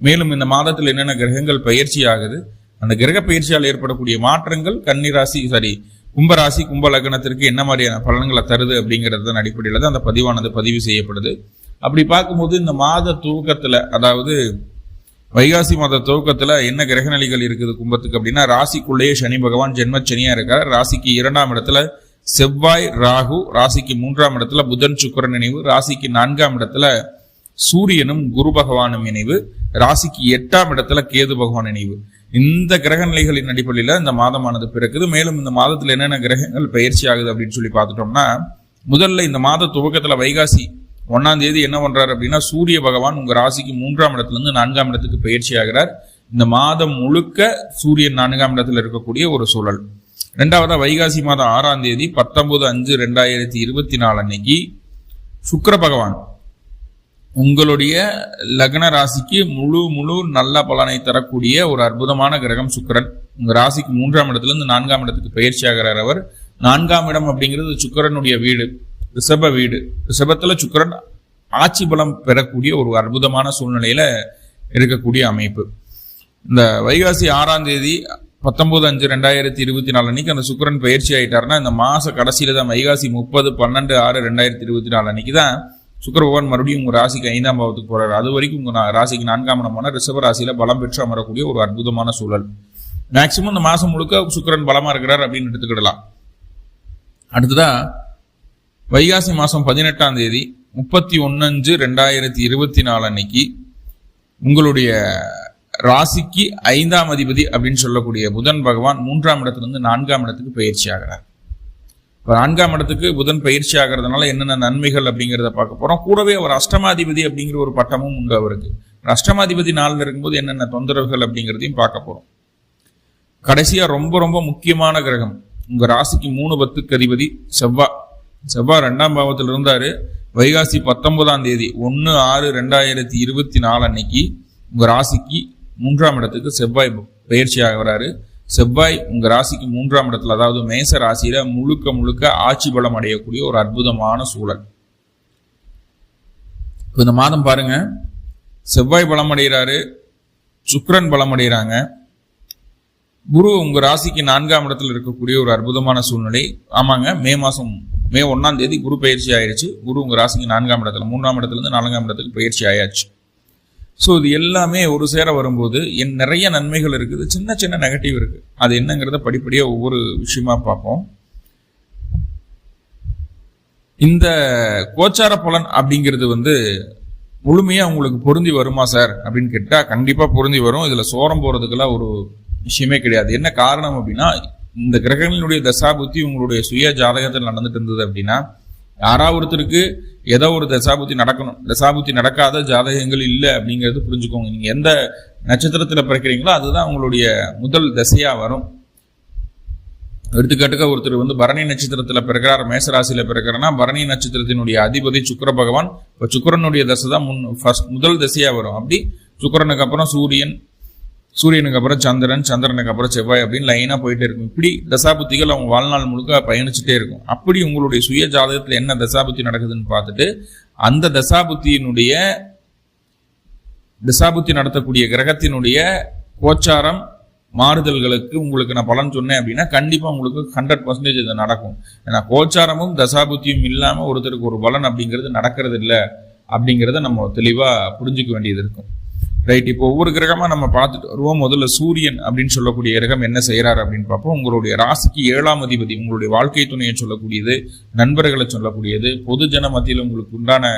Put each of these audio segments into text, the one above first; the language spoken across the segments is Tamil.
மேலும் இந்த மாதத்தில் என்னென்ன கிரகங்கள் பயிற்சி ஆகுது அந்த கிரக பயிற்சியால் ஏற்படக்கூடிய மாற்றங்கள் கன்னி ராசி சாரி கும்பராசி கும்ப லக்னத்திற்கு என்ன மாதிரியான பலன்களை தருது அப்படிங்கிறதன் அடிப்படையில் தான் அந்த பதிவானது பதிவு செய்யப்படுது. அப்படி பார்க்கும்போது இந்த மாத துவக்கத்தில் அதாவது வைகாசி மாத துவக்கத்தில் என்ன கிரகநிலைகள் இருக்குது கும்பத்துக்கு அப்படின்னா ராசிக்குள்ளேயே சனி பகவான் ஜென்மச்சனியாக இருக்கார். ராசிக்கு இரண்டாம் இடத்துல செவ்வாய் ராகு ராசிக்கு மூன்றாம் இடத்துல புதன் சுக்கரன் நினைவு ராசிக்கு நான்காம் இடத்துல சூரியனும் குரு பகவானும் இணைவு. ராசிக்கு எட்டாம் இடத்துல கேது பகவான் இணைவு. இந்த கிரக நிலைகளின் அடிப்படையில் இந்த மாதமானது பிறக்குது. மேலும் இந்த மாதத்தில் என்னென்ன கிரகங்கள் பயிற்சி ஆகுது அப்படின்னு சொல்லி பார்த்துட்டோம்னா முதல்ல இந்த மாத துவக்கத்தில் வைகாசி ஒன்னாம் தேதி என்ன பண்றாரு அப்படின்னா சூரிய பகவான் உங்க ராசிக்கு மூன்றாம் இடத்துல இருந்து நான்காம் இடத்துக்கு பயிற்சி ஆகிறார். இந்த மாதம் முழுக்க சூரியன் நான்காம் இடத்துல இருக்கக்கூடிய ஒரு சூழல். ரெண்டாவதா வைகாசி மாதம் ஆறாம் தேதி பத்தொன்பது அஞ்சு ரெண்டாயிரத்தி இருபத்தி நாலு அன்னைக்கு சுக்கர பகவான் உங்களுடைய லக்ன ராசிக்கு முழு முழு நல்ல பலனை தரக்கூடிய ஒரு அற்புதமான கிரகம் சுக்கிரன். உங்க ராசிக்கு மூன்றாம் இடத்துல இருந்து நான்காம் இடத்துக்கு பயிற்சி ஆகிறார் அவர். நான்காம் இடம் அப்படிங்கிறது சுக்கிரனுடைய வீடு ரிஷப வீடு. ரிஷபத்துல சுக்கிரன் ஆட்சி பலம் பெறக்கூடிய ஒரு அற்புதமான சூழ்நிலையில இருக்கக்கூடிய அமைப்பு. இந்த வைகாசி ஆறாம் தேதி பத்தொன்பது அஞ்சு ரெண்டாயிரத்தி இருபத்தி நாலு அன்னைக்கு அந்த சுக்கரன் பயிற்சி ஆயிட்டாருன்னா இந்த மாச கடைசியில தான் வைகாசி முப்பது பன்னெண்டு ஆறு ரெண்டாயிரத்தி இருபத்தி நாலு அன்னைக்கு தான் சுக்கர பகவான் மறுபடியும் உங்க ராசிக்கு ஐந்தாம் பாவத்துக்கு போறாரு. அது வரைக்கும் உங்க ராசிக்கு நான்காம் இடமான ரிஷப ராசியில பலம் பெற்று அமரக்கூடிய ஒரு அற்புதமான சூழல். மேக்சிமம் இந்த மாசம் முழுக்க சுக்கிரன் பலமா இருக்கிறார் அப்படின்னு எடுத்துக்கிடலாம். அடுத்ததா வைகாசி மாசம் பதினெட்டாம் தேதி முப்பத்தி ஒன்னஞ்சு ரெண்டாயிரத்தி இருபத்தி நாலு அன்னைக்கு உங்களுடைய ராசிக்கு ஐந்தாம் அதிபதி அப்படின்னு சொல்லக்கூடிய புதன் பகவான் மூன்றாம் இடத்திலிருந்து நான்காம் இடத்துக்கு பயிற்சி ஆகிறார். இப்போ நான்காம் இடத்துக்கு புதன் பயிற்சி ஆகிறதுனால என்னென்ன நன்மைகள் அப்படிங்கிறத பார்க்க போகிறோம் கூடவே அவர் அஷ்டமாதிபதி அப்படிங்கிற ஒரு பட்டமும் உண்டு அவருக்கு. அஷ்டமாதிபதி நாளில் இருக்கும்போது என்னென்ன தொந்தரவுகள் அப்படிங்கிறதையும் பார்க்க போகிறோம் கடைசியாக ரொம்ப ரொம்ப முக்கியமான கிரகம். உங்கள் ராசிக்கு மூணு பத்துக்கு அதிபதி செவ்வா. செவ்வாய் ரெண்டாம் பாவத்தில் இருந்தார். வைகாசி பத்தொன்பதாம் தேதி ஒன்று ஆறு ரெண்டாயிரத்தி இருபத்தி நாலு அன்னைக்கு உங்கள் ராசிக்கு மூன்றாம் இடத்துக்கு செவ்வாய் பயிற்சி வராரு செவ்வாய் உங்கள் ராசிக்கு மூன்றாம் இடத்துல அதாவது மேச ராசியில முழுக்க முழுக்க ஆட்சி பலம் அடையக்கூடிய ஒரு அற்புதமான சூழல். இப்போ இந்த மாதம் பாருங்க. செவ்வாய் பலம் அடைகிறாரு சுக்கரன் பலம் அடைகிறாங்க குரு உங்கள் ராசிக்கு நான்காம் இடத்துல இருக்கக்கூடிய ஒரு அற்புதமான சூழ்நிலை. ஆமாங்க மே மாதம் மே ஒன்றாம் தேதி குரு பயிற்சி ஆயிடுச்சு குரு உங்கள் ராசிக்கு நான்காம் இடத்துல மூன்றாம் இடத்துலேருந்து நான்காம் இடத்துக்கு பயிற்சி ஆயாச்சு. ஸோ இது எல்லாமே ஒரு சேர வரும்போது என் நிறைய நன்மைகள் இருக்குது. சின்ன சின்ன நெகட்டிவ் இருக்குது அது என்னங்கிறத படிப்படியாக ஒவ்வொரு விஷயமா பார்ப்போம். இந்த கோச்சார பலன் அப்படிங்கிறது வந்து முழுமையாக உங்களுக்கு பொருந்தி வருமா சார்? அப்படின்னு கேட்டால் கண்டிப்பாக பொருந்தி வரும். இதில் சோரம் போகிறதுக்கெல்லாம் ஒரு விஷயமே கிடையாது. என்ன காரணம் அப்படின்னா இந்த கிரகங்களினுடைய தசாபுத்தி உங்களுடைய சுய ஜாதகத்தில் நடந்துட்டு இருந்தது அப்படின்னா யாராவது ஒருத்தருக்கு ஏதோ ஒரு தசாபுத்தி நடக்கணும். தசாபுத்தி நடக்காத ஜாதகங்கள் இல்லை அப்படிங்கிறது புரிஞ்சுக்கோங்க. நீங்கள் எந்த நட்சத்திரத்தில் பிறக்கிறீங்களோ அதுதான் உங்களுடைய முதல் தசையாக வரும். எடுத்துக்காட்டுக்க ஒருத்தர் வந்து பரணி நட்சத்திரத்தில் பிறக்கிறார் மேசராசியில் பிறக்கிறார்னா பரணி நட்சத்திரத்தினுடைய அதிபதி சுக்கர பகவான். இப்போ சுக்கரனுடைய தசை தான் முன் ஃபஸ்ட் முதல் தசையாக வரும். அப்படி சுக்கிரனுக்கு அப்புறம் சூரியன் சூரியனுக்கு அப்புறம் சந்திரன் சந்திரனுக்கு அப்புறம் செவ்வாய் அப்படின்னு லைனாக போயிட்டே இருக்கும். இப்படி தசாபுத்திகள் அவங்க வாழ்நாள் முழுக்க பயணிச்சுட்டே இருக்கும். அப்படி உங்களுடைய சுய ஜாதகத்தில் என்ன தசாபுத்தி நடக்குதுன்னு பார்த்துட்டு அந்த தசாபுத்தியினுடைய தசாபுத்தி நடத்தக்கூடிய கிரகத்தினுடைய கோச்சாரம் மாறுதல்களுக்கு உங்களுக்கு நான் பலன் சொன்னேன் அப்படின்னா கண்டிப்பா உங்களுக்கு ஹண்ட்ரட் பர்சன்டேஜ் இது நடக்கும். ஏன்னா கோச்சாரமும் தசாபுத்தியும் இல்லாம ஒருத்தருக்கு ஒரு பலன் அப்படிங்கிறது நடக்கிறது இல்லை அப்படிங்கிறத நம்ம தெளிவா புரிஞ்சுக்க வேண்டியது இருக்கும். ரைட் இப்போ ஒவ்வொரு கிரகமாக நம்ம பார்த்துட்டு வருவோம். முதல்ல சூரியன் அப்படின்னு சொல்லக்கூடிய கிரகம் என்ன செய்கிறார் அப்படின்னு பார்ப்போம். உங்களுடைய ராசிக்கு ஏழாம் அதிபதி உங்களுடைய வாழ்க்கை துணையை சொல்லக்கூடியது நண்பர்களை சொல்லக்கூடியது பொதுஜன மத்தியில் உங்களுக்கு உண்டான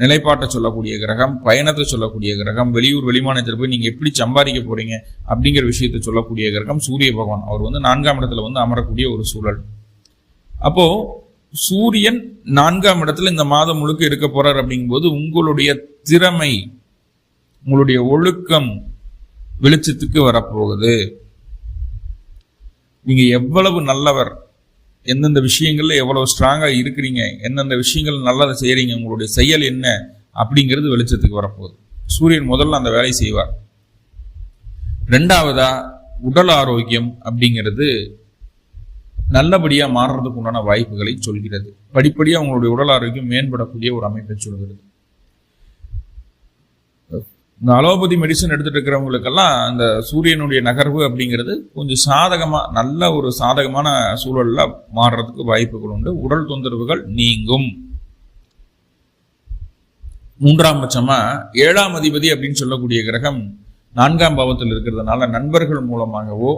நிலைப்பாட்டை சொல்லக்கூடிய கிரகம் பயணத்தை சொல்லக்கூடிய கிரகம் வெளியூர் வெளிமாநிலத்தில் போய் நீங்கள் எப்படி சம்பாதிக்க போகிறீங்க அப்படிங்கிற விஷயத்தை சொல்லக்கூடிய கிரகம் சூரிய பகவான். அவர் வந்து நான்காம் இடத்துல வந்து அமரக்கூடிய ஒரு சூழல். அப்போது சூரியன் நான்காம் இடத்துல இந்த மாதம் முழுக்க இருக்க போறார் அப்படிங்கும்போது உங்களுடைய திறமை உங்களுடைய ஒழுக்கம் வெளிச்சத்துக்கு வரப்போகுது. நீங்க எவ்வளவு நல்லவர் எந்தெந்த விஷயங்கள்ல எவ்வளவு ஸ்ட்ராங்கா இருக்கிறீங்க எந்தெந்த விஷயங்கள் நல்லதை செய்யறீங்க உங்களுடைய செயல் என்ன அப்படிங்கிறது வெளிச்சத்துக்கு வரப்போகுது. சூரியன் முதல்ல அந்த வேலையை செய்வார். ரெண்டாவதா உடல் ஆரோக்கியம் அப்படிங்கிறது நல்லபடியா மாறுறதுக்கு உண்டான வாய்ப்புகளை சொல்கிறது. படிப்படியாக உங்களுடைய உடல் ஆரோக்கியம் மேம்படக்கூடிய ஒரு அமைப்பை சொல்கிறது. இந்த அலோபதி மெடிசன் எடுத்துகிட்டு இருக்கிறவங்களுக்கெல்லாம் அந்த சூரியனுடைய நகர்வு அப்படிங்கிறது கொஞ்சம் சாதகமாக நல்ல ஒரு சாதகமான சூழலில் மாறுறதுக்கு வாய்ப்புகள் உண்டு. உடல் தொந்தரவுகள் நீங்கும். மூன்றாம் பட்சமாக ஏழாம் அதிபதி அப்படின்னு சொல்லக்கூடிய கிரகம் நான்காம் பாவத்தில் இருக்கிறதுனால நண்பர்கள் மூலமாகவோ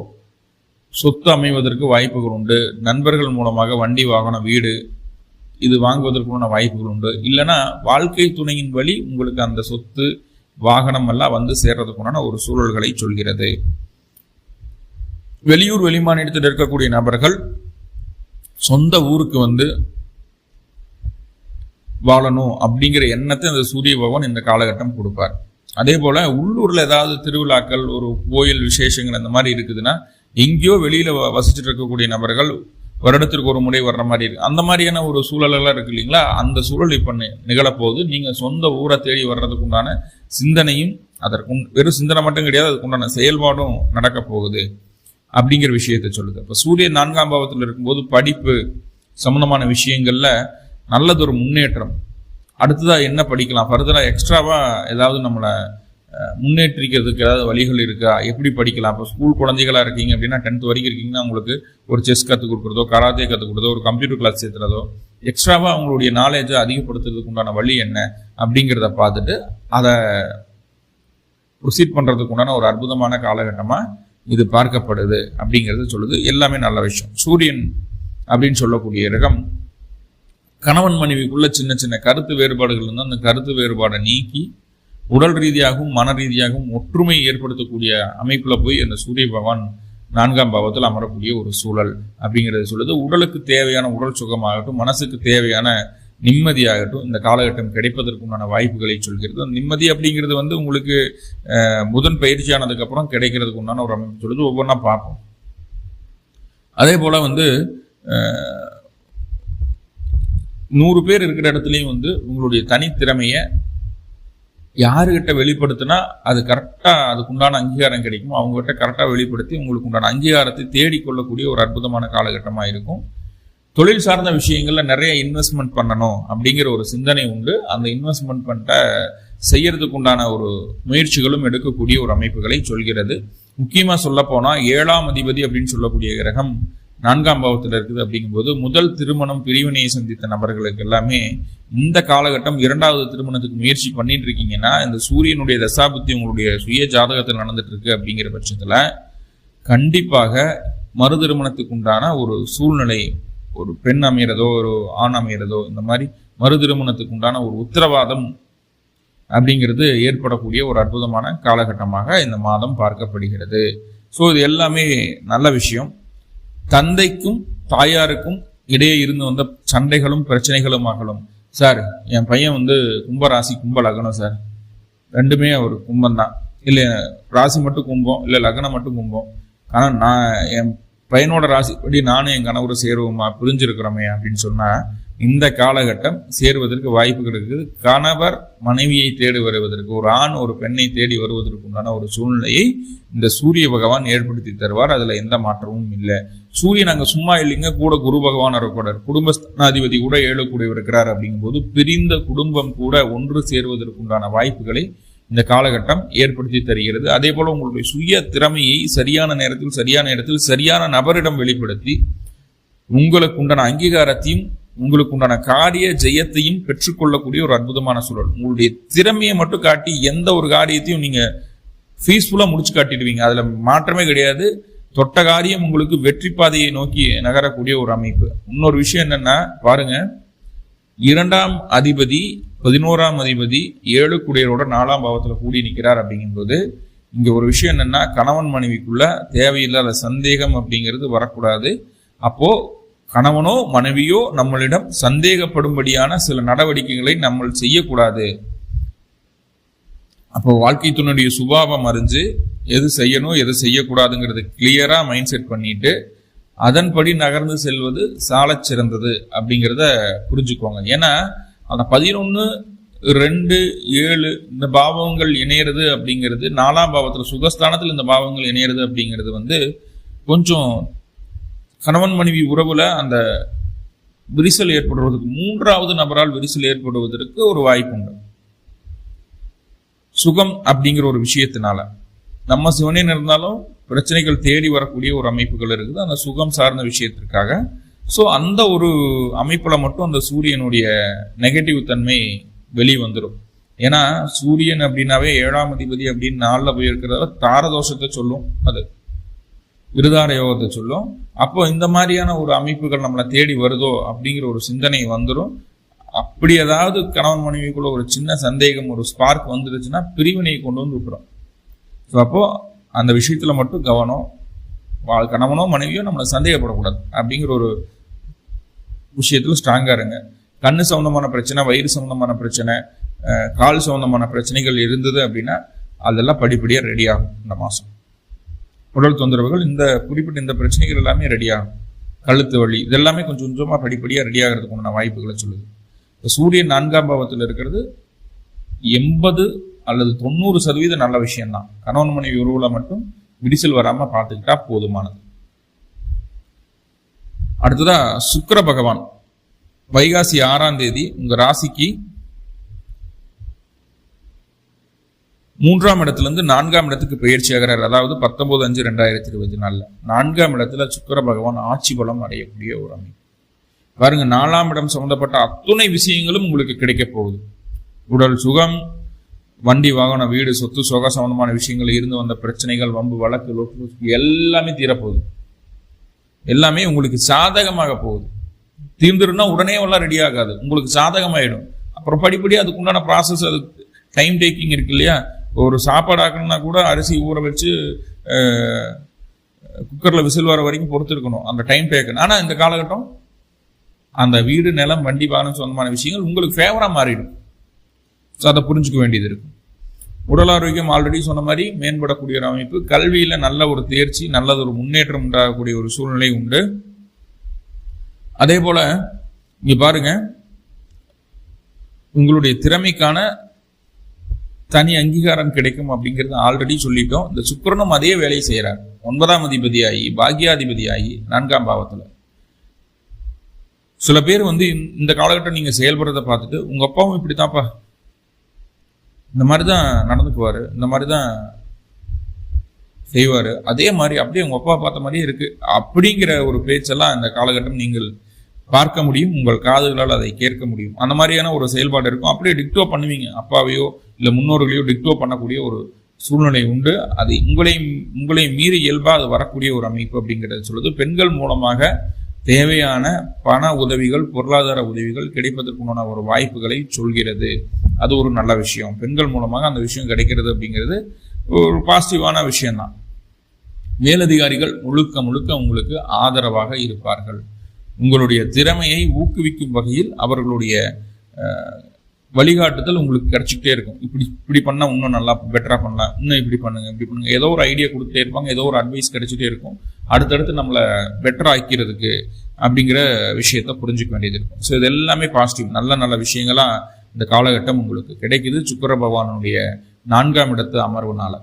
சொத்து அமைவதற்கு வாய்ப்புகள் உண்டு. நண்பர்கள் மூலமாக வண்டி வாகனம் வீடு இது வாங்குவதற்குண்டான வாய்ப்புகள் உண்டு. இல்லைன்னா வாழ்க்கை துணையின் வழி உங்களுக்கு அந்த சொத்து வாகனம் எல்லாம் வந்து சேர்றதுக்குண்டான ஒரு சூழல்களை சொல்கிறது. வெளியூர் வெளிமாநிலத்தில் இருக்கக்கூடிய நபர்கள் சொந்த ஊருக்கு வந்து வாழணும் அப்படிங்கிற எண்ணத்தை அந்த சூரிய பகவான் இந்த காலகட்டம் கொடுப்பார். அதே போல உள்ளூர்ல ஏதாவது திருவிழாக்கள் ஒரு கோயில் விசேஷங்கள் அந்த மாதிரி இருக்குதுன்னா எங்கேயோ வெளியில வ- வசிச்சுட்டு இருக்கக்கூடிய நபர்கள் வருடத்திற்கு ஒரு முறை வர்ற மாதிரி இருக்கு. அந்த மாதிரியான ஒரு சூழலெல்லாம் இருக்கு இல்லைங்களா? அந்த சூழல் இப்ப நிகழப்போகுது. நீங்க சொந்த ஊரை தேடி வர்றதுக்கு உண்டான சிந்தனையும் அதற்கு வெறும் சிந்தனை மட்டும் கிடையாது அதுக்கு உண்டான செயல்பாடும் நடக்க போகுது அப்படிங்கிற விஷயத்த சொல்லுது. இப்போ சூரியன் நான்காம் பாவத்தில் இருக்கும்போது படிப்பு சம்பந்தமான விஷயங்கள்ல நல்லதொரு முன்னேற்றம். அடுத்ததாக என்ன படிக்கலாம்? ஃபர்தராக எக்ஸ்ட்ராவாக ஏதாவது நம்மளை முன்னேற்றிக்கிறதுக்கு ஏதாவது வழிகள் இருக்கா? எப்படி படிக்கலாம்? இப்போ ஸ்கூல் குழந்தைகளாக இருக்கீங்க அப்படின்னா டென்த் வரைக்கும் இருக்கீங்கன்னா உங்களுக்கு ஒரு செஸ் கற்றுக் கொடுக்குறதோ கராத்தே கற்றுக் கொடுக்குறதோ ஒரு கம்ப்யூட்டர் கிளாஸ் சேர்த்துறதோ எக்ஸ்ட்ராவாக அவங்களுடைய நாலேஜை அதிகப்படுத்துறதுக்கு உண்டான வழி என்ன அப்படிங்கிறத பார்த்துட்டு அதை ப்ரொசீட் பண்ணுறதுக்கு உண்டான ஒரு அற்புதமான காலகட்டமாக இது பார்க்கப்படுது அப்படிங்கிறது சொல்லுது. எல்லாமே நல்ல விஷயம். சூரியன் அப்படின்னு சொல்லக்கூடிய ரகம் கணவன் மனைவிக்குள்ள சின்ன சின்ன கருத்து வேறுபாடுகள் இருந்தால் அந்த கருத்து வேறுபாடை நீக்கி உடல் ரீதியாகவும் மன ரீதியாகவும் ஒற்றுமை ஏற்படுத்தக்கூடிய அமைப்பில் போய் அந்த சூரிய பகவான் நான்காம் பாவத்தில் அமரக்கூடிய ஒரு சூழல் அப்படிங்கிறது சொல்லுது. உடலுக்கு தேவையான உடல் சுகமாகட்டும் மனசுக்கு தேவையான நிம்மதியாகட்டும் இந்த காலகட்டம் கிடைப்பதற்குண்டான வாய்ப்புகளை சொல்கிறது. நிம்மதி அப்படிங்கிறது வந்து உங்களுக்கு முதன் புதன் பயிற்சியானதுக்கு கிடைக்கிறதுக்கு உண்டான ஒரு அமைப்பு சொல்லுது. ஒவ்வொன்றா பார்ப்போம். அதே போல் வந்து நூறு பேர் இருக்கிற இடத்துலையும் வந்து உங்களுடைய தனித்திறமையை யாருக்கிட்ட வெளிப்படுத்தினா அது கரெக்டாக அதுக்குண்டான அங்கீகாரம் கிடைக்கும். அவங்ககிட்ட கரெக்டாக வெளிப்படுத்தி உங்களுக்கு உண்டான அங்கீகாரத்தை தேடிக்கொள்ளக்கூடிய ஒரு அற்புதமான காலகட்டமாக இருக்கும். தொழில் சார்ந்த விஷயங்களில் நிறைய இன்வெஸ்ட்மெண்ட் பண்ணணும் அப்படிங்கிற ஒரு சிந்தனை உண்டு. அந்த இன்வெஸ்ட்மெண்ட் பண்ணிட்ட செய்யறதுக்கு உண்டான ஒரு முயற்சிகளும் எடுக்கக்கூடிய ஒரு அமைப்புகளை சொல்கிறது. முக்கியமாக சொல்லப்போனால் ஏழாம் அதிபதி அப்படின்னு சொல்லக்கூடிய கிரகம் நான்காம் பாவத்தில் இருக்குது அப்படிங்கும்போது முதல் திருமணம் பிரிவினையை சந்தித்த நபர்களுக்கு எல்லாமே இந்த காலகட்டம் இரண்டாவது திருமணத்துக்கு முயற்சி பண்ணிட்டு இருக்கீங்கன்னா இந்த சூரியனுடைய தசாபுத்தி உங்களுடைய சுய ஜாதகத்தில் நடந்துட்டு இருக்கு அப்படிங்கிற பட்சத்தில் கண்டிப்பாக மறு திருமணத்துக்கு உண்டான ஒரு சூழ்நிலை ஒரு பெண் அமைகிறதோ ஒரு ஆண் அமைகிறதோ இந்த மாதிரி மறு திருமணத்துக்கு உண்டான ஒரு உத்தரவாதம் அப்படிங்கிறது ஏற்படக்கூடிய ஒரு அற்புதமான காலகட்டமாக இந்த மாதம் பார்க்கப்படுகிறது. ஸோ இது எல்லாமே நல்ல விஷயம். தந்தைக்கும் தாயாருக்கும் இடையே இருந்து வந்த சண்டைகளும் பிரச்சனைகளும் ஆகலும். சார் என் பையன் வந்து கும்பராசி கும்ப லக்னம் சார். ரெண்டுமே ஒரு கும்பம் தான். இல்லை ராசி மட்டும் கும்பம் இல்லை லக்னம் மட்டும் கும்பம். ஆனால் நான் என் பையனோட ராசி படி நானும் என் கணவரும் சேருவோமா புரிஞ்சிருக்கிறோமே அப்படின்னு சொன்னால் இந்த காலகட்டம் சேருவதற்கு வாய்ப்புகள் இருக்குது கணவர் மனைவியை தேடி வருவதற்கு ஒரு ஆண் ஒரு பெண்ணை தேடி வருவதற்கு உண்டான ஒரு சூழ்நிலையை இந்த சூரிய பகவான் ஏற்படுத்தி தருவார். அதுல எந்த மாற்றமும் இல்லை. சூரியன் அங்க சும்மா இல்லைங்க கூட குரு பகவான் இருக்கக்கூடாது குடும்பஸ்தானாதிபதி கூட ஏழு இருக்கிறார் அப்படிங்கும்போது பிரிந்த குடும்பம் கூட ஒன்று சேருவதற்கு உண்டான வாய்ப்புகளை இந்த காலகட்டம் ஏற்படுத்தி தருகிறது. அதே போல உங்களுடைய சுய திறமையை சரியான நேரத்தில் சரியான இடத்தில் சரியான நபரிடம் வெளிப்படுத்தி உங்களுக்கு உண்டான அங்கீகாரத்தையும் உங்களுக்கு உண்டான காரிய ஜெயத்தையும் பெற்றுக்கொள்ளக்கூடிய ஒரு அற்புதமான சூழல். உங்களுடைய திறமையை மட்டும் காட்டி எந்த ஒரு காரியத்தையும் நீங்க பீஸ்ஃபுல்லா முடிச்சு காட்டிடுவீங்க. அதுல மாற்றமே கிடையாது. தொட்ட காரியம் உங்களுக்கு வெற்றி பாதையை நோக்கி நகரக்கூடிய ஒரு அமைப்பு. இன்னொரு விஷயம் என்னன்னா பாருங்க. இரண்டாம் அதிபதி பதினோராம் அதிபதி ஏழு குடியரோட நாலாம் பாவத்துல கூடி நிற்கிறார் அப்படிங்கும்போது இங்க ஒரு விஷயம் என்னன்னா கணவன் மனைவிக்குள்ள தேவையில்லாத சந்தேகம் அப்படிங்கிறது வரக்கூடாது. அப்போ கணவனோ மனைவியோ நம்மளிடம் சந்தேகப்படும்படியான சில நடவடிக்கைகளை நம்ம செய்யக்கூடாது. அப்போ வாழ்க்கை துணையுடைய சுபாவம் அறிஞ்சு எது செய்யணும் எது செய்யக்கூடாதுங்கிறது கிளியரா மைண்ட் செட் பண்ணிட்டு அதன்படி நகர்ந்து செல்வது சாலச் சிறந்தது அப்படிங்கிறத புரிஞ்சுக்கோங்க ஏன்னா அந்த பதினொன்று ரெண்டு ஏழு இந்த பாவங்கள் இணையிறது அப்படிங்கிறது நாலாம் பாவத்தில் சுகஸ்தானத்தில் இந்த பாவங்கள் இணையிறது அப்படிங்கிறது வந்து கொஞ்சம் கணவன் மனைவி உறவில் அந்த விரிசல் ஏற்படுவதற்கு மூன்றாவது நபரால் விரிசல் ஏற்படுவதற்கு ஒரு வாய்ப்பு உண்டு. சுகம் அப்படிங்கிற ஒரு விஷயத்தினால. நம்ம சிவனேன்னு இருந்தாலும் பிரச்சனைகள் தேடி வரக்கூடிய ஒரு அமைப்புகள் இருக்குது. அந்த சுகம் சார்ந்த விஷயத்திற்காக. ஸோ அந்த ஒரு அமைப்பில் மட்டும் அந்த சூரியனுடைய நெகட்டிவ் தன்மை வெளியே வந்துடும் ஏன்னா சூரியன் அப்படின்னாவே ஏழாம் அதிபதி அப்படின்னு நாளில் போய் இருக்கிறதால தாரதோஷத்தை சொல்லும் அது. விருதார யோகத்தை சொல்லும். அப்போ இந்த மாதிரியான ஒரு அமைப்புகள் நம்மளை தேடி வருதோ அப்படிங்கிற ஒரு சிந்தனை வந்துடும் அப்படி ஏதாவது கணவன் மனைவிக்குள்ள ஒரு சின்ன சந்தேகம் ஒரு ஸ்பார்க் வந்துருச்சுன்னா பிரிவினையை கொண்டு வந்து விட்டுரும். ஸோ அப்போ அந்த விஷயத்துல மட்டும் கவனம் வாழ் கணவனோ மனைவியோ நம்மளை சந்தேகப்படக்கூடாது அப்படிங்கிற ஒரு விஷயத்துல ஸ்ட்ராங்கா இருங்க. கண்ணு சம்பந்தமான பிரச்சனை வயிறு சம்பந்தமான பிரச்சனை கால் சம்பந்தமான பிரச்சனைகள் இருந்தது அப்படின்னா அதெல்லாம் படிப்படியாக ரெடி ஆகும் இந்த மாதம் உடல் தொந்தரவுகள் இந்த குறிப்பிட்ட இந்த பிரச்சனைகள் எல்லாமே ரெடி ஆகும். கழுத்து வலி இதெல்லாமே கொஞ்சம் கொஞ்சமாக படிப்படியாக ரெடி ஆகிறதுக்கு உண்டான வாய்ப்புகளை சொல்லுது. இப்போ சூரியன் நான்காம் பாவத்தில் இருக்கிறது எண்பது அல்லது தொண்ணூறு சதவீதம் நல்ல விஷயம்தான். கணவன் மனைவி உறவுல மட்டும் விரிசல் வராமல் பார்த்துக்கிட்டா போதுமானது. அடுத்ததாக சுக்கர பகவான். வைகாசி ஆறாம் தேதி உங்கள் ராசிக்கு மூன்றாம் இடத்துலேருந்து நான்காம் இடத்துக்கு பயிற்சி ஆகிறார் அதாவது பத்தொம்போது அஞ்சு ரெண்டாயிரத்தி இருபத்தி நாலில். நான்காம் இடத்துல சுக்கர பகவான் ஆட்சி பலம் அடையக்கூடிய ஒரு அமைப்பு. பாருங்க நாலாம் இடம் சம்பந்தப்பட்ட அத்துணை விஷயங்களும் உங்களுக்கு கிடைக்க போகுது. உடல் சுகம் வண்டி வாகனம் வீடு சொத்து சுக சம்பந்தமான விஷயங்கள் இருந்து வந்த பிரச்சனைகள் வம்பு வழக்கு லொட்டு எல்லாமே தீரப்போகுது. எல்லாமே உங்களுக்கு சாதகமாக போகுது. தீர்ந்துருன்னா உடனே எல்லாம் ரெடி ஆகாது. உங்களுக்கு சாதகமாயிடும். அப்புறம் படிப்படியாக அதுக்குண்டான ப்ராசஸ் அது டைம் டேக்கிங் இருக்கு இல்லையா? ஒரு சாப்பாடு ஆக்கணும்னா கூட அரிசி ஊற வச்சு குக்கரில் விசில் வர வரைக்கும் பொறுத்து இருக்கணும் அந்த டைம் டேக்கன் ஆனால் இந்த காலகட்டம் அந்த வீடு நிலம் வண்டி வாகனம் சொந்தமான விஷயங்கள் உங்களுக்கு ஃபேவராக மாறிடும். ஸோ அதை புரிஞ்சுக்க வேண்டியது இருக்கும். உடல் ஆரோக்கியம் ஆல்ரெடி சொன்ன மாதிரி மேம்படக்கூடிய ஒரு அமைப்பு. கல்வியில் நல்ல ஒரு தேர்ச்சி நல்லது ஒரு முன்னேற்றம் உண்டாகக்கூடிய ஒரு சூழ்நிலை உண்டு. அதே போல் இங்கே பாருங்க உங்களுடைய திறமைக்கான தனி அங்கீகாரம் கிடைக்கும் அப்படிங்கிறது ஆல்ரெடி சொல்லிட்டோம். இந்த சுக்கிரனும் அதே வேலையை செய்கிறார் ஒன்பதாம் அதிபதியாகி பாக்யாதிபதியாகி நான்காம் பாவத்தில். சில பேர் வந்து இந்த- காலகட்டம் நீங்கள் செயல்படுறதை பார்த்துட்டு உங்க அப்பாவும் இப்படித்தான்ப்பா. இந்த மாதிரி தான் நடந்துக்குவார் இந்த மாதிரி தான் செய்வார். அதே மாதிரி அப்படியே உங்க அப்பா பார்த்த மாதிரியே இருக்கு. அப்படிங்கிற ஒரு பேச்செல்லாம் இந்த காலகட்டம் நீங்கள் பார்க்க முடியும் உங்கள் காதுகளால் அதை கேட்க முடியும். அந்த மாதிரியான ஒரு செயல்பாடு இருக்கும். அப்படியே டிக்டோ பண்ணுவீங்க. அப்பாவையோ இல்லை முன்னோர்களையோ டிக்டோ பண்ணக்கூடிய ஒரு சூழ்நிலை உண்டு. அது உங்களையும் உங்களை மீறி இயல்பாக அது வரக்கூடிய ஒரு அமைப்பு அப்படிங்கிறது சொல்லுது பெண்கள் மூலமாக தேவையான பண உதவிகள் பொருளாதார உதவிகள் கிடைப்பதற்குண்டான ஒரு வாய்ப்புகளை சொல்கிறது. அது ஒரு நல்ல விஷயம். பெண்கள் மூலமாக அந்த விஷயம் கிடைக்கிறது அப்படிங்கிறது ஒரு பாசிட்டிவான விஷயம்தான். மேலதிகாரிகள் முழுக்க முழுக்க உங்களுக்கு ஆதரவாக இருப்பார்கள். உங்களுடைய திறமையை ஊக்குவிக்கும் வகையில் அவர்களுடைய வழிகாட்டுதல் உங்களுக்கு கிடைச்சிக்கிட்டே இருக்கும். இப்படி இப்படி பண்ணால் இன்னும் நல்லா பெட்டராக பண்ணலாம். இன்னும் இப்படி பண்ணுங்க இப்படி பண்ணுங்க. ஏதோ ஒரு ஐடியா கொடுத்துட்டே இருப்பாங்க ஏதோ ஒரு அட்வைஸ் கிடைச்சிட்டே இருக்கும். அடுத்தடுத்து நம்மளை பெட்டர் ஆக்கிறதுக்கு அப்படிங்கிற விஷயத்த புரிஞ்சுக்க வேண்டியது இருக்கும். ஸோ இது எல்லாமே பாசிட்டிவ் நல்ல நல்ல விஷயங்களாக இந்த காலகட்டம் உங்களுக்கு கிடைக்குது. சுக்கர பகவானுடைய நான்காம் இடத்து அமர்வுனால.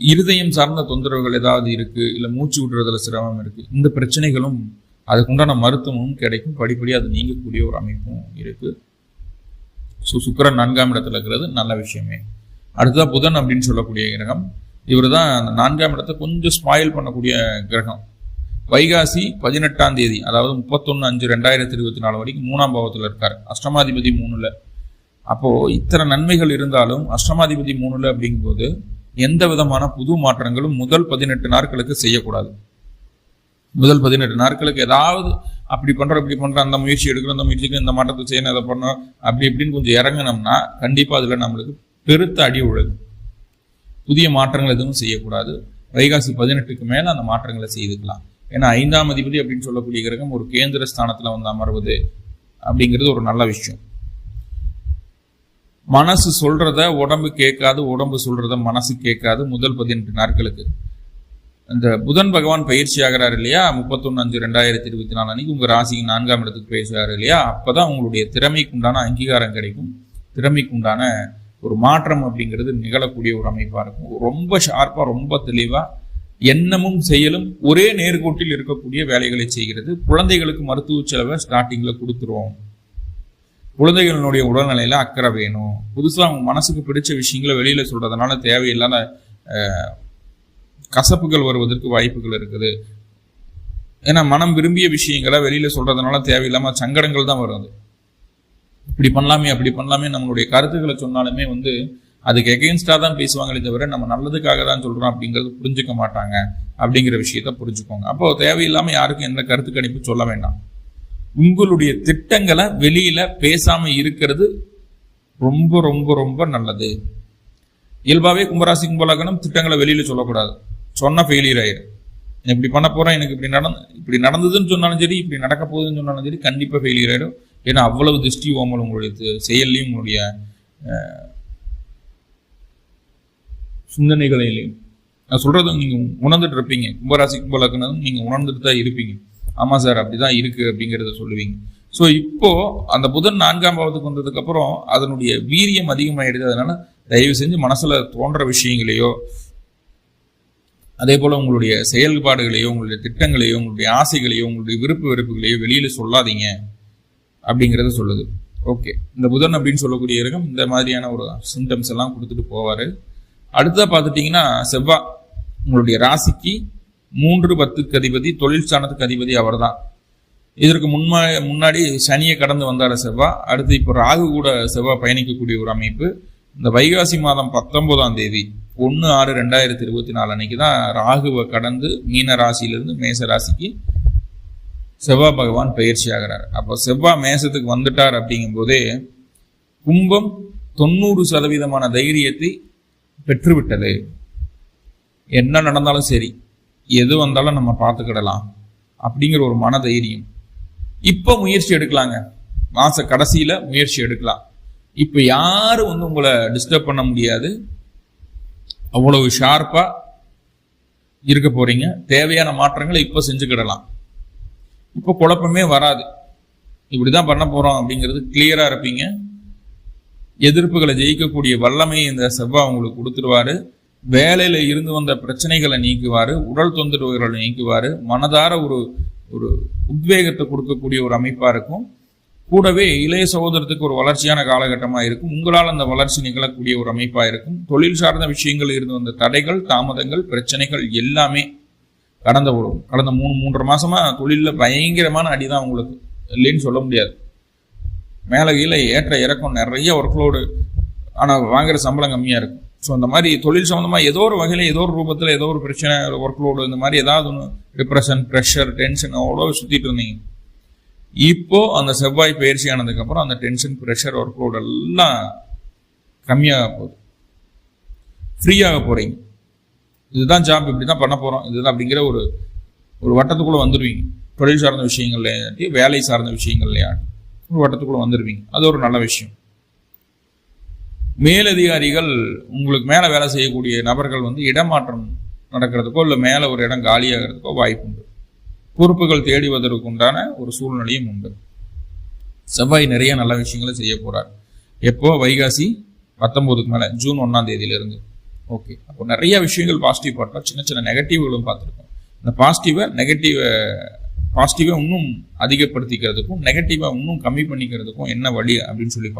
இருதயம் சார்ந்த தொந்தரவுகள் ஏதாவது இருக்கு இல்ல மூச்சு விடுறதுல சிரமம் இருக்கு இந்த பிரச்சனைகளும் அதுக்குண்டான மருத்துவமும் கிடைக்கும். படிப்படி அது நீங்கக்கூடிய ஒரு அமைப்பும் இருக்கு. ஸோ சுக்கரன் நான்காம் இடத்துல இருக்கிறது நல்ல விஷயமே. அடுத்ததா புதன் அப்படின்னு சொல்லக்கூடிய கிரகம். இவர் தான் அந்த நான்காம் இடத்தை கொஞ்சம் ஸ்பாயில் பண்ணக்கூடிய கிரகம். வைகாசி பதினெட்டாம் தேதி அதாவது முப்பத்தொன்னு அஞ்சு ரெண்டாயிரத்தி இருபத்தி நாலு வரைக்கும் மூணாம் பாவத்தில் இருக்கார். அஷ்டமாதிபதி மூணுல. அப்போ இத்தனை நன்மைகள் இருந்தாலும் அஷ்டமாதிபதி மூணுல அப்படிங்கும்போது எந்த விதமான புது மாற்றங்களும் முதல் பதினெட்டு நாட்களுக்கு செய்யக்கூடாது. முதல் பதினெட்டு நாட்களுக்கு ஏதாவது அப்படி பண்ணுற இப்படி பண்ணுற அந்த முயற்சி எடுக்கிறோம் அந்த முயற்சிக்கு இந்த மாற்றத்தை செய்யணும் அதை பண்ணோம் அப்படி இப்படின்னு கொஞ்சம் இறங்கினோம்னா கண்டிப்பாக அதில் நம்மளுக்கு பெருத்த அடி உழுது புதிய மாற்றங்கள் எதுவும் செய்யக்கூடாது. வைகாசி பதினெட்டுக்கு மேலே அந்த மாற்றங்களை செய்துக்கலாம். ஏன்னா ஐந்தாம் அதிபதி அப்படின்னு சொல்லக்கூடிய கிரகம் ஒரு கேந்திர ஸ்தானத்தில் வந்து அமர்வது அப்படிங்கிறது ஒரு நல்ல விஷயம். மனசு சொல்றத உடம்பு கேட்காது உடம்பு சொல்றத மனசு கேட்காது. முதல் பதினெட்டு நாட்களுக்கு. இந்த புதன் பகவான் பயிற்சி ஆகிறார் இல்லையா? முப்பத்தொன்னு அஞ்சு ரெண்டாயிரத்தி இருபத்தி நாலு அன்னைக்கு உங்க ராசிக்கு நான்காம் இடத்துக்கு பயிற்சி ஆகிறாரு இல்லையா? அப்பதான் உங்களுடைய திறமைக்கு உண்டான அங்கீகாரம் கிடைக்கும். திறமைக்கு உண்டான ஒரு மாற்றம் அப்படிங்கிறது நிகழக்கூடிய ஒரு அமைப்பா இருக்கும். ரொம்ப ஷார்ப்பா ரொம்ப தெளிவா எண்ணமும் செயலும் ஒரே நேர்கோட்டில் இருக்கக்கூடிய வேலைகளை செய்கிறது. குழந்தைகளுக்கு மருத்துவ செலவை ஸ்டார்டிங்ல கொடுத்துருவோம். குழந்தைகளினுடைய உடல்நிலையில அக்கறை வேணும். புதுசாக அவங்க மனசுக்கு பிடிச்ச விஷயங்களை வெளியில சொல்றதுனால தேவையில்லாத கசப்புகள் வருவதற்கு வாய்ப்புகள் இருக்குது. ஏன்னா மனம் விரும்பிய விஷயங்களை வெளியில சொல்றதுனால தேவையில்லாம சங்கடங்கள் தான் வருது இப்படி பண்ணலாமே அப்படி பண்ணலாமே நம்மளுடைய கருத்துக்களை சொன்னாலுமே வந்து அதுக்கு எகெயின்ஸ்டா தான் பேசுவாங்களே தவிர நம்ம நல்லதுக்காக தான் சொல்றோம் அப்படிங்கிறது புரிஞ்சுக்க மாட்டாங்க. அப்படிங்கிற விஷயத்த புரிஞ்சுக்கோங்க. அப்போ தேவையில்லாம யாருக்கும் எந்த கருத்து கணிப்பு சொல்ல வேண்டாம். உங்களுடைய திட்டங்களை வெளியில பேசாம இருக்கிறது ரொம்ப ரொம்ப ரொம்ப நல்லது. இயல்பாவே கும்பராசி கும்பலகனம் திட்டங்களை வெளியில சொல்லக்கூடாது. சொன்ன ஃபெயிலியர் ஆயிரும். இப்படி பண்ண போறேன் எனக்கு இப்படி நடந்து இப்படி நடந்ததுன்னு சொன்னாலும் சரி இப்படி நடக்க போகுதுன்னு சொன்னாலும் சரி கண்டிப்பா ஃபெயிலியர் ஆயிடும் ஏன்னா அவ்வளவு திருஷ்டி ஓமல் உங்களுடைய செயல்லையும் உங்களுடைய சிந்தனைகளிலையும் நான் சொல்றது நீங்க உணர்ந்துட்டு இருப்பீங்க. கும்பராசி கும்பலக்கணம் நீங்க உணர்ந்துட்டு தான் இருப்பீங்க. ஆமாம் சார் அப்படிதான் இருக்குது அப்படிங்கிறத சொல்லுவீங்க. ஸோ இப்போ அந்த புதன் நான்காம் பாவத்துக்கு வந்ததுக்கப்புறம் அதனுடைய வீரியம் அதிகமாகிடுது அதனால் தயவு செஞ்சு மனசில் தோன்ற விஷயங்களையோ அதே போல் உங்களுடைய செயல்பாடுகளையோ உங்களுடைய திட்டங்களையோ உங்களுடைய ஆசைகளையோ உங்களுடைய விருப்பு வெறுப்புகளையோ வெளியில் சொல்லாதீங்க அப்படிங்கிறத சொல்லுது. ஓகே இந்த புதன் அப்படின்னு சொல்லக்கூடிய இருக்கும் இந்த மாதிரியான ஒரு சிம்டம்ஸ் எல்லாம் கொடுத்துட்டு போவார். அடுத்ததாக பார்த்துட்டிங்கன்னா செவ்வாய் உங்களுடைய ராசிக்கு மூன்று பத்துக்கு அதிபதி தொழில் ஸ்தானத்துக்கு அதிபதி அவர்தான். இதற்கு முன்மா முன்னாடி சனியை கடந்து வந்தார செவ்வாய் அடுத்து இப்போ ராகு கூட செவ்வாய் பயணிக்கக்கூடிய ஒரு அமைப்பு. இந்த வைகாசி மாதம் பத்தொன்பதாம் தேதி ஒன்று ஆறு ரெண்டாயிரத்தி இருபத்தி நாலு அன்னைக்கு தான் ராகுவை கடந்து மீன ராசியிலிருந்து மேச ராசிக்கு செவ்வாய் பகவான் பயிற்சி ஆகிறார். அப்போ செவ்வாய் மேசத்துக்கு வந்துட்டார் அப்படிங்கும்போதே கும்பம் தொண்ணூறு சதவீதமான தைரியத்தை பெற்றுவிட்டது. என்ன நடந்தாலும் சரி எது வந்தாலும் நம்ம பார்த்துக்கிடலாம் அப்படிங்கிற ஒரு மன தைரியம் இப்போ முயற்சி எடுக்கலாங்க. மாச கடைசியில் முயற்சி எடுக்கலாம். இப்போ யாரும் வந்து உங்களை டிஸ்டர்ப் பண்ண முடியாது. அவ்வளவு ஷார்ப்பாக இருக்க போறீங்க. தேவையான மாற்றங்களை இப்போ செஞ்சுக்கிடலாம். இப்போ குழப்பமே வராது. இப்படிதான் பண்ண போறோம் அப்படிங்கிறது கிளியரா இருப்பீங்க. எதிர்ப்புகளை ஜெயிக்கக்கூடிய வல்லமையை இந்த செவ்வாய் உங்களுக்கு கொடுத்துருவாரு. வேலையில் இருந்து வந்த பிரச்சனைகளை நீக்குவார் உடல் தொந்தரவுகளை நீக்குவாரு மனதார ஒரு ஒரு உத்வேகத்தை கொடுக்கக்கூடிய ஒரு அமைப்பாக இருக்கும். கூடவே இளைய சகோதரத்துக்கு ஒரு வளர்ச்சியான காலகட்டமாக இருக்கும். உங்களால் அந்த வளர்ச்சி நிகழக்கூடிய ஒரு அமைப்பாக இருக்கும். தொழில் சார்ந்த விஷயங்கள் இருந்து வந்த தடைகள் தாமதங்கள் பிரச்சனைகள் எல்லாமே கடந்த ஒரு கடந்த மூணு மூன்றரை மாதமாக தொழிலில் பயங்கரமான அடி தான் உங்களுக்கு இல்லைன்னு சொல்ல முடியாது. மேலே கீழே ஏற்ற இறக்கம் நிறைய ஒர்க்லோடு ஆனால் வாங்குற சம்பளம் கம்மியாக இருக்கும். ஸோ அந்த மாதிரி தொழில் சம்மந்தமாக ஏதோ ஒரு வகையில் ஏதோ ஒரு ரூபத்தில் ஏதோ ஒரு பிரச்சனை ஒர்க் லோடு இந்த மாதிரி ஏதாவது ஒன்று டிப்ரெஷன் ப்ரெஷர் டென்ஷன் அவ்வளோ சுற்றிட்டு இருந்தீங்க. இப்போ அந்த செவ்வாய் பயிற்சி ஆனதுக்கப்புறம் அந்த டென்ஷன் ப்ரெஷர் ஒர்க் லோடு எல்லாம் கம்மியாக போகுது. ஃப்ரீயாக போகிறீங்க இதுதான் ஜாப் இப்படி தான் பண்ண போகிறோம் இதுதான் அப்படிங்கிற ஒரு ஒரு வட்டத்துக்குள்ளே வந்துடுவீங்க தொழில் சார்ந்த விஷயங்கள்லையாட்டி வேலை சார்ந்த விஷயங்கள்லையாட்டி ஒரு வட்டத்துக்குள்ளே வந்துடுவீங்க அது ஒரு நல்ல விஷயம். மேலதிகாரிகள் உங்களுக்கு மேலே வேலை செய்யக்கூடிய நபர்கள் வந்து இடமாற்றம் நடக்கிறதுக்கோ இல்லை மேலே ஒரு இடம் காலியாகிறதுக்கோ வாய்ப்பு உண்டு. பொறுப்புகள் தேடிவதற்கு உண்டான ஒரு சூழ்நிலையும் உண்டு. செவ்வாய் நிறைய நல்ல விஷயங்களை செய்ய போகிறார் எப்போ? வைகாசி பத்தொம்போதுக்கு மேலே ஜூன் ஒன்னாம் தேதியிலிருந்து. ஓகே. அப்போ நிறைய விஷயங்கள் பாசிட்டிவ் பார்த்தோம் சின்ன சின்ன நெகட்டிவ்களும் பார்த்துருக்கோம். இந்த பாசிட்டிவை நெகட்டிவை பாசிட்டிவை இன்னும் அதிகப்படுத்திக்கிறதுக்கும் நெகட்டிவாக இன்னும் கம்மி பண்ணிக்கிறதுக்கும் என்ன வழி அப்படின்னு சொல்லி பார்த்தோம்